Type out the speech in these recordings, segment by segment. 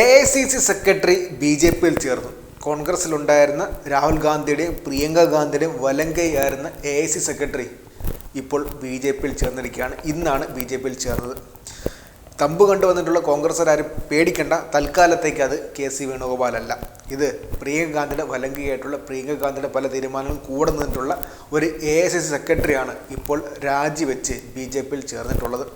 A I C C secretary B J പിയിൽ ചേർന്നു. കോൺഗ്രസിലുണ്ടായിരുന്ന രാഹുൽ ഗാന്ധിയുടെയും പ്രിയങ്ക ഗാന്ധിയുടെയും വലങ്കയായിരുന്ന എ ഐ സി സെക്രട്ടറി ഇപ്പോൾ ബി ജെ പിയിൽ ചേർന്നിരിക്കുകയാണ്. ഇന്നാണ് ബി ജെ പിയിൽ ചേർന്നത്. തമ്പ് കണ്ടുവന്നിട്ടുള്ള കോൺഗ്രസ്സുകാരും പേടിക്കേണ്ട. തൽക്കാലത്തേക്ക് അത് കെ സി വേണുഗോപാലല്ല. ഇത് പ്രിയങ്ക ഗാന്ധിയുടെ വലങ്കയായിട്ടുള്ള പ്രിയങ്ക ഗാന്ധിയുടെ പല തീരുമാനങ്ങളും കൂടെ നിന്നിട്ടുള്ള ഒരു എ ഐ സി സി സെക്രട്ടറിയാണ് ഇപ്പോൾ രാജിവെച്ച് ബി ജെ പിയിൽ ചേർന്നിട്ടുള്ളത്.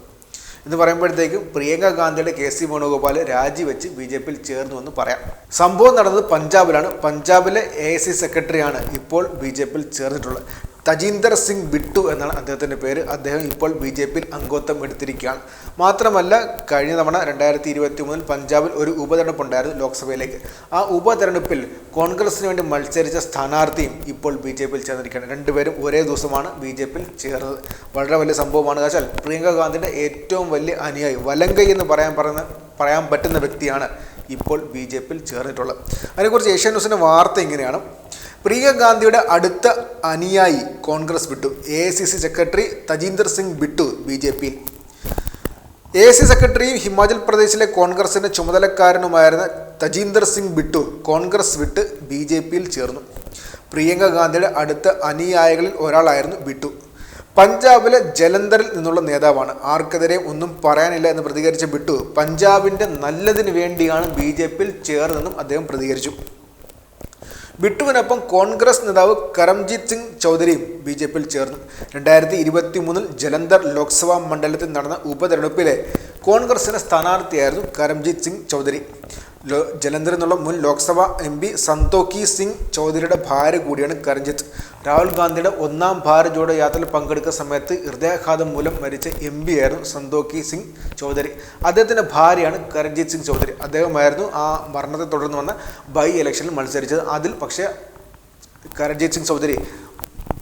എന്ന് പറയുമ്പോഴത്തേക്കും പ്രിയങ്ക ഗാന്ധിയുടെ കെ സി വേണുഗോപാൽ രാജിവെച്ച് ബി ജെ പിയിൽ ചേർന്നു എന്ന് പറയാം. സംഭവം നടന്നത് പഞ്ചാബിലാണ്. പഞ്ചാബിലെ എ സി സെക്രട്ടറിയാണ് ഇപ്പോൾ ബി ജെ പിയിൽ ചേർന്നിട്ടുള്ളത്. തജീന്ദർ സിംഗ് ബിട്ടു എന്നാണ് അദ്ദേഹത്തിന്റെ പേര്. അദ്ദേഹം ഇപ്പോൾ ബി ജെ പിയിൽ അംഗത്വം എടുത്തിരിക്കുകയാണ്. മാത്രമല്ല കഴിഞ്ഞ തവണ രണ്ടായിരത്തി ഇരുപത്തി മൂന്നിൽ പഞ്ചാബിൽ ഒരു ഉപതെരഞ്ഞെടുപ്പ് ഉണ്ടായിരുന്നു ലോക്സഭയിലേക്ക്. ആ ഉപതെരഞ്ഞെടുപ്പിൽ കോൺഗ്രസിന് വേണ്ടി മത്സരിച്ച സ്ഥാനാർത്ഥിയും ഇപ്പോൾ ബി ജെ പിയിൽ ചേർന്നിരിക്കുകയാണ്. രണ്ടുപേരും ഒരേ ദിവസമാണ് ബി ജെ പിയിൽ ചേർന്നത്. വളരെ വലിയ സംഭവമാണ്. വെച്ചാൽ പ്രിയങ്ക ഗാന്ധിയുടെ ഏറ്റവും വലിയ അനുയായി വലങ്കൈ എന്ന് പറയാൻ പറയുന്ന പറയാൻ പറ്റുന്ന വ്യക്തിയാണ് ഇപ്പോൾ ബി ജെ പിയിൽ ചേർന്നിട്ടുള്ളത്. അതിനെക്കുറിച്ച് ഏഷ്യാ ന്യൂസിന്റെ വാർത്ത ഇങ്ങനെയാണ്. പ്രിയങ്ക ഗാന്ധിയുടെ അടുത്ത അനുയായി കോൺഗ്രസ് വിട്ടു. A C C secretary Tajinder Singh വിട്ടു ബി ജെ പിയിൽ. എ സി സെക്രട്ടറിയും ഹിമാചൽ പ്രദേശിലെ കോൺഗ്രസിന്റെ ചുമതലക്കാരനുമായിരുന്ന തജീന്ദർ സിംഗ് ബിട്ടു കോൺഗ്രസ് വിട്ട് ബി ജെ പിയിൽ ചേർന്നു. പ്രിയങ്ക ഗാന്ധിയുടെ അടുത്ത അനുയായികളിൽ ഒരാളായിരുന്നു ബിട്ടു പഞ്ചാബിലെ ജലന്ധറിൽ നിന്നുള്ള നേതാവാണ്. ആർക്കെതിരെയും ഒന്നും പറയാനില്ല എന്ന് പ്രതികരിച്ച ബിട്ടു പഞ്ചാബിന്റെ നല്ലതിന് വേണ്ടിയാണ് ബി ജെ പിയിൽ ചേർന്നതെന്നും അദ്ദേഹം പ്രതികരിച്ചു. ബിട്ടുവിനൊപ്പം കോൺഗ്രസ് നേതാവ് കരംജിത് സിംഗ് ചൗധരിയും ബി ജെ പിയിൽ ചേർന്നു. രണ്ടായിരത്തി ഇരുപത്തി മൂന്നിൽ ജലന്ധർ ലോക്സഭാ മണ്ഡലത്തിൽ നടന്ന ഉപതെരഞ്ഞെടുപ്പിലെ കോൺഗ്രസിന്റെ സ്ഥാനാർത്ഥിയായിരുന്നു കരംജീത് സിംഗ് ചൗധരി. ജലന്ധറിൽ നിന്നുള്ള മുൻ ലോക്സഭാ എം പി സന്തോക്കി സിംഗ് ചൗധരിയുടെ ഭാര്യ കൂടിയാണ് കരഞ്ജിത്ത് രാഹുൽ ഗാന്ധിയുടെ ഒന്നാം ഭാരത് ജോഡോ യാത്രയിൽ പങ്കെടുക്കുന്ന സമയത്ത് ഹൃദയാഘാതം മൂലം മരിച്ച എം പി ആയിരുന്നു സന്തോക്കി സിംഗ് ചൗധരി. അദ്ദേഹത്തിന്റെ ഭാര്യയാണ് കരംജിത്ത് സിംഗ് ചൗധരി. അദ്ദേഹമായിരുന്നു ആ മരണത്തെ തുടർന്ന് വന്ന ബൈ ഇലക്ഷനിൽ മത്സരിച്ചത്. അതിൽ പക്ഷേ കരൺജിത് സിംഗ് ചൗധരി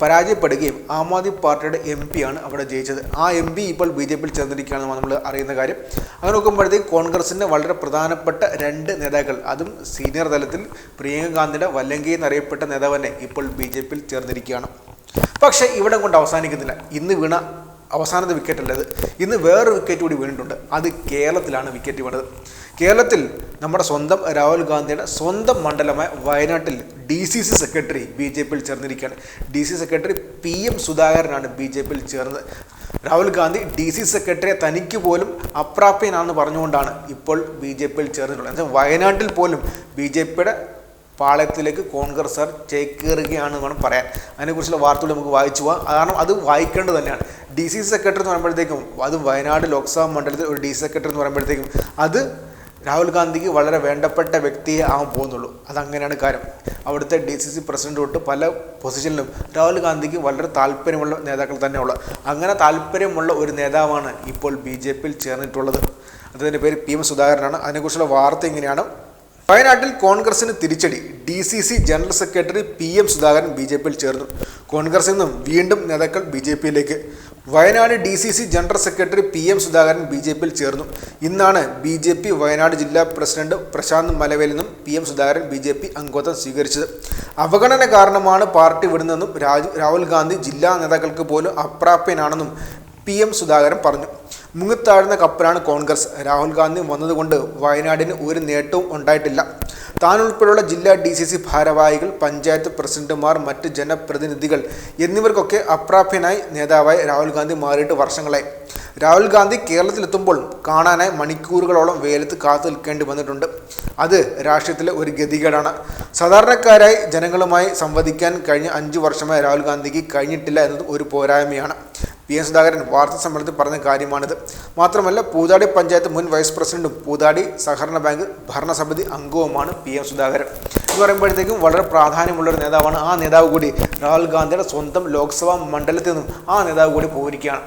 പരാജയപ്പെടുകയും ആം ആദ്മി പാർട്ടിയുടെ എം ആണ് അവിടെ ജയിച്ചത്. ആ എം പി ഇപ്പോൾ ബി ജെ പിയിൽ ചേർന്നിരിക്കുകയാണെന്ന് നമ്മൾ അറിയുന്ന കാര്യം. അങ്ങനെ നോക്കുമ്പോഴത്തേക്ക് കോൺഗ്രസിന്റെ വളരെ പ്രധാനപ്പെട്ട രണ്ട് നേതാക്കൾ അതും സീനിയർ തലത്തിൽ പ്രിയങ്ക ഗാന്ധിയുടെ വല്ലങ്കി എന്നറിയപ്പെട്ട നേതാവ് തന്നെ ഇപ്പോൾ ബി ജെ പിയിൽ ചേർന്നിരിക്കുകയാണ്. പക്ഷേ ഇവിടെ കൊണ്ട് അവസാനിക്കുന്നില്ല. ഇന്ന് വീണ അവസാനത്തെ വിക്കറ്റ് അല്ലത് ഇന്ന് വേറൊരു വിക്കറ്റ് കൂടി വീണിട്ടുണ്ട്. അത് കേരളത്തിലാണ് വിക്കറ്റ് വീണത്. കേരളത്തിൽ നമ്മുടെ സ്വന്തം രാഹുൽ ഗാന്ധിയുടെ സ്വന്തം മണ്ഡലമായ വയനാട്ടിൽ D C C secretary B J പിയിൽ ചേർന്നിരിക്കുകയാണ്. D C secretary P M സുധാകരനാണ് B J പിയിൽ ചേർന്നത്. രാഹുൽ ഗാന്ധി ഡി സി സെക്രട്ടറിയെ തനിക്ക് പോലും അപ്രാപ്യനാണെന്ന് പറഞ്ഞുകൊണ്ടാണ് ഇപ്പോൾ ബി ജെ പിയിൽ ചേർന്നിട്ടുള്ളത്. എന്നുവെച്ചാൽ വയനാട്ടിൽ പോലും ബി ജെ പിയുടെ പാളയത്തിലേക്ക് കോൺഗ്രസ്സുകാർ ചേക്കേറുകയാണെന്ന് വേണം പറയാൻ. അതിനെക്കുറിച്ചുള്ള വാർത്തകൾ നമുക്ക് വായിച്ചു പോകാം കാരണം അത് വായിക്കേണ്ടത് തന്നെയാണ്. ഡി സി സെക്രട്ടറി എന്ന് പറയുമ്പോഴത്തേക്കും അത് വയനാട് ലോക്സഭാ മണ്ഡലത്തിൽ ഒരു ഡി സി സെക്രട്ടറി എന്ന് പറയുമ്പോഴത്തേക്കും അത് രാഹുൽ ഗാന്ധിക്ക് വളരെ വേണ്ടപ്പെട്ട വ്യക്തിയെ ആവാൻ പോകുന്നുള്ളൂ. അതങ്ങനെയാണ് കാര്യം. അവിടുത്തെ ഡി സി സി പ്രസിഡന്റ് തൊട്ട് പല പൊസിഷനിലും രാഹുൽ ഗാന്ധിക്ക് വളരെ താല്പര്യമുള്ള നേതാക്കൾ തന്നെയുള്ള അങ്ങനെ താല്പര്യമുള്ള ഒരു നേതാവാണ് ഇപ്പോൾ ബി ജെ പിയിൽ ചേർന്നിട്ടുള്ളത്. അദ്ദേഹത്തിന്റെ പേര് പി എം സുധാകരനാണ്. അതിനെക്കുറിച്ചുള്ള വാർത്ത ഇങ്ങനെയാണ്. വയനാട്ടിൽ കോൺഗ്രസിന് തിരിച്ചടി. D C C general secretary P M Sudhakaran B J പിയിൽ ചേർന്നു. കോൺഗ്രസിൽ നിന്നും വീണ്ടും നേതാക്കൾ ബി ജെ പിയിലേക്ക് Wayanad D C C general secretary P M Sudhakaran B J പിയിൽ ചേർന്നു. ഇന്നാണ് ബി ജെ പി വയനാട് ജില്ലാ പ്രസിഡന്റ് പ്രശാന്ത് മലവേലിൽ നിന്നും P M Sudhakaran B J P അംഗത്വം സ്വീകരിച്ചത്. അവഗണന കാരണമാണ് പാർട്ടി വിടുന്നതെന്നും രാജു രാഹുൽ ഗാന്ധി ജില്ലാ നേതാക്കൾക്ക് പോലും അപ്രാപ്യനാണെന്നും പി എം സുധാകരൻ പറഞ്ഞു. മുങ്ങിത്താഴ്ന്ന കപ്പലാണ് കോൺഗ്രസ്. രാഹുൽ ഗാന്ധി വന്നതുകൊണ്ട് വയനാടിന് ഒരു നേട്ടവും ഉണ്ടായിട്ടില്ല. താൻ ഉൾപ്പെടെയുള്ള ജില്ലാ ഡി സി സി ഭാരവാഹികൾ പഞ്ചായത്ത് പ്രസിഡന്റുമാർ മറ്റ് ജനപ്രതിനിധികൾ എന്നിവർക്കൊക്കെ അപ്രാപ്യനായി നേതാവായി രാഹുൽ ഗാന്ധി മാറിയിട്ട് വർഷങ്ങളായി. രാഹുൽ ഗാന്ധി കേരളത്തിലെത്തുമ്പോൾ കാണാനായി മണിക്കൂറുകളോളം വേലത്ത് കാത്തു നിൽക്കേണ്ടി വന്നിട്ടുണ്ട്. അത് രാഷ്ട്രീയത്തിലെ ഒരു ഗതികേടാണ്. സാധാരണക്കാരായി ജനങ്ങളുമായി സംവദിക്കാൻ കഴിഞ്ഞ അഞ്ച് വർഷമായി രാഹുൽ ഗാന്ധിക്ക് കഴിഞ്ഞിട്ടില്ല എന്നത് ഒരു പോരായ്മയാണ്. പി എൻ സുധാകരൻ വാർത്താ സമ്മേളനത്തിൽ പറഞ്ഞ കാര്യമാണിത്. മാത്രമല്ല പൂതാടി പഞ്ചായത്ത് മുൻ വൈസ് പ്രസിഡന്റും പൂതാടി സഹകരണ ബാങ്ക് ഭരണസമിതി അംഗവുമാണ് പി എം സുധാകരൻ. എന്ന് പറയുമ്പോഴത്തേക്കും വളരെ പ്രാധാന്യമുള്ള ഒരു നേതാവാണ് ആ നേതാവ് കൂടി. രാഹുൽ ഗാന്ധിയുടെ സ്വന്തം ലോക്സഭാ മണ്ഡലത്തിൽ നിന്നും ആ നേതാവ് കൂടി പോയിരിക്കുകയാണ്.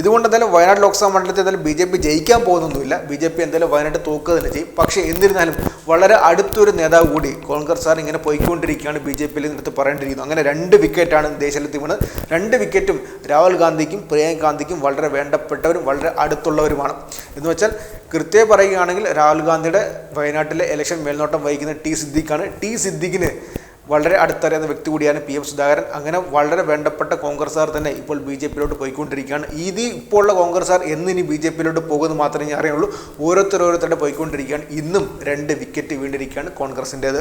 ഇതുകൊണ്ട് എന്തായാലും വയനാട് ലോക്സഭാ മണ്ഡലത്തിൽ എന്തായാലും ബി ജെ പി ജയിക്കാൻ പോകുന്നൊന്നുമില്ല. ബി ജെ പി എന്തായാലും വയനാട് തോക്കുക തന്നെ ചെയ്യും. പക്ഷേ എന്നിരുന്നാലും വളരെ അടുത്തൊരു നേതാവ് കൂടി കോൺഗ്രസ് സാർ ഇങ്ങനെ പോയിക്കൊണ്ടിരിക്കുകയാണ് ബി ജെ പിയിൽ നിന്നെടുത്ത് പറയേണ്ടിയിരിക്കുന്നു. അങ്ങനെ രണ്ട് വിക്കറ്റാണ് ദേശീയത്തിൽ വീണ് രണ്ട് വിക്കറ്റും രാഹുൽ ഗാന്ധിക്കും പ്രിയങ്ക ഗാന്ധിക്കും വളരെ വേണ്ടപ്പെട്ടവരും വളരെ അടുത്തുള്ളവരുമാണ്. എന്ന് വെച്ചാൽ കൃത്യമായി പറയുകയാണെങ്കിൽ രാഹുൽ ഗാന്ധിയുടെ വയനാട്ടിലെ ഇലക്ഷൻ മേൽനോട്ടം വഹിക്കുന്ന ടി സിദ്ദിഖാണ്. ടി സിദ്ദിഖിന് വളരെ അടുത്തറിയുന്ന വ്യക്തി കൂടിയാണ് പി എം സുധാകരൻ. അങ്ങനെ വളരെ വേണ്ടപ്പെട്ട കോൺഗ്രസ്സുകാർ തന്നെ ഇപ്പോൾ ബി ജെ പിയിലോട്ട് പോയിക്കൊണ്ടിരിക്കുകയാണ്. ഇത് ഇപ്പോൾ ഉള്ള കോൺഗ്രസ്സുകാർ എന്നിനി ബി ജെ പിയിലോട്ട് പോകുമെന്ന് മാത്രമേ ഞാൻ അറിയുള്ളൂ. ഓരോരുത്തരോരോരുത്തരുടെ പോയിക്കൊണ്ടിരിക്കുകയാണ്. ഇന്നും രണ്ട് വിക്കറ്റ് വീണ്ടിരിക്കുകയാണ് കോൺഗ്രസിന്റേത്